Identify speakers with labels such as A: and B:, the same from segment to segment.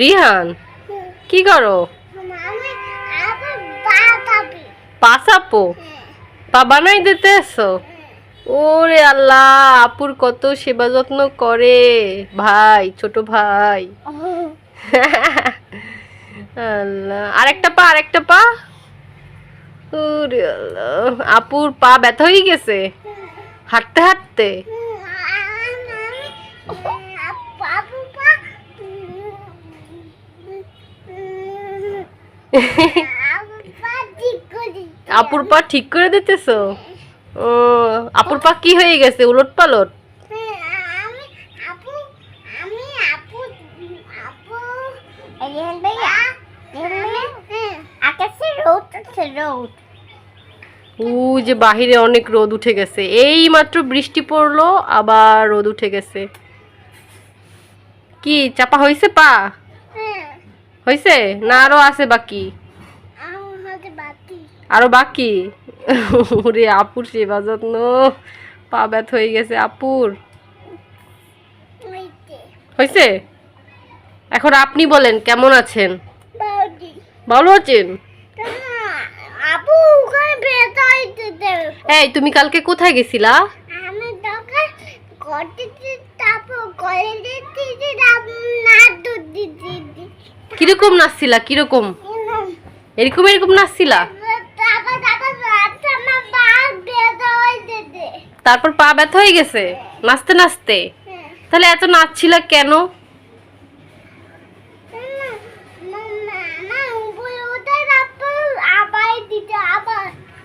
A: রিহান, কি করো? পাসাপো? পা বানাই দিতে এসো? ওরে আল্লাহ, আপুর কত সেবা যত্ন করে। ভাই, ছোট ভাই। আল্লাহ, আরেকটা পা আরেকটা পা। ওরে আল্লাহ, আপুর পা ব্যথা হয়ে গেছে? হাঁটতে হাঁটতে
B: বাবু পা আবু পা ঠিক করি
A: আপুর পা ঠিক করে দিতেছো? ও, আপুর পা কি হয়ে গেছে? উলট পালট? ও যে বাহিরে অনেক রোদ উঠে গেছে। এই মাত্র বৃষ্টি পড়ল, আবার রোদ উঠে গেছে। কি, চাপা হয়েছে পা? হয়েছে না আরও আছে বাকি? আরও বাকি। ওরে আপুর সেবা যত্ন। পা ব্যথ হয়ে গেছে আপুর। হয়েছে এখন আপনি বলেন কেমন আছেন? ভালো আছেন? এই তুমি কালকে কোথায় গেছিলা?
B: তারপর না দুধ
A: কীরকম নাচছিলা? কীরকম? এরকম এরকম নাচছিলা?
B: তারপর
A: পা ব্যথা হয়ে গেছে? নাচতে নাচতে? তাহলে এত নাচছিলা কেন?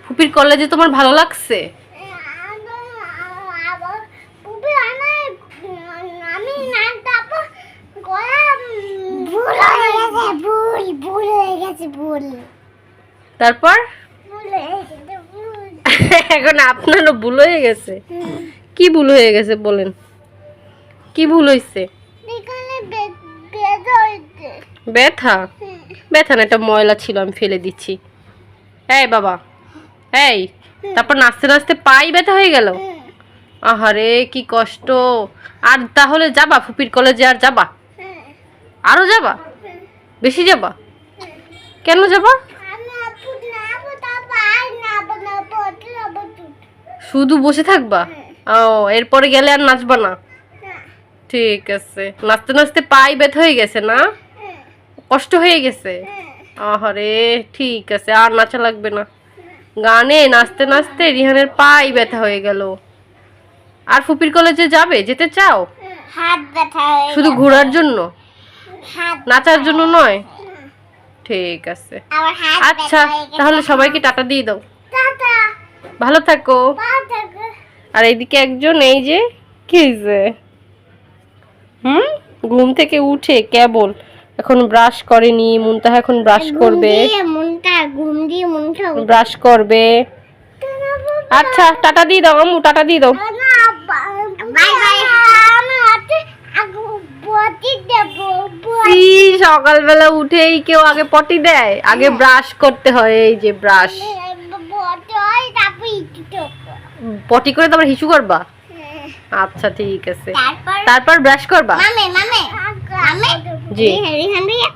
A: ফুপির কলেজে তোমার ভালো লাগছে
B: আবার পুপি আনাই আমি না তারপর গলা ভুল হয়ে গেছে ভুল ভুল হয়ে গেছে ভুল
A: তারপর?
B: হয়ে
A: এখন আপনারও ভুল হয়ে গেছে? কি ভুল হয়ে গেছে বলেন? কি ভুল হয়েছে
B: বেদ হইতে
A: ব্যথা ব্যথা? না একটা ময়লা ছিল আমি ফেলে দিচ্ছি। এই বাবা এই তারপর নাচতে নাচতে পাই ব্যথা হয়ে গেল? আহারে কি কষ্ট। আর তাহলে যাবা ফুপির কলেজে আর যাবা? আরও যাবা? বেশি যাবা? কেন যাবা? শুধু বসে থাকবা? ও এরপরে গেলে আর নাচবা না? ঠিক আছে। নাচতে নাচতে পাই ব্যথা হয়ে গেছে না? কষ্ট হয়ে গেছে? আহারে ঠিক আছে আর নাচা লাগবে না। গানে নাচতে নাচতে রিহানের পাই ব্যথা হয়ে গেল। আর ফুপির কলেজে যাবে? যেতে চাও?
B: হাত ব্যথা
A: শুধু ঘোরার জন্য? নাচার জন্য নয়? ঠিক আছে। আচ্ছা তাহলে সবাইকে টাটা দিয়ে দাও। ভালো থাকো। আর এইদিকে একজন এই যে কি যে হুম? ঘুম থেকে উঠে কেবল। এখন ব্রাশ করেনি মুনতাহা এখন ব্রাশ করবে। ব্রাশ করবে। আচ্ছা টাটা দিয়ে দাও আম্মু টাটা দিয়ে দাও
B: বাই বাই আমি হাতে আগু বটি দেব
A: কি সকালবেলা উঠেই কেউ আগে পটি দেয়। আগে ব্রাশ করতে হয় এই যে ব্রাশ
B: হয়
A: পটি করে তারপর হিসু করবা? আচ্ছা ঠিক আছে।
B: তারপর
A: ব্রাশ করবা?
B: মামে
A: জি।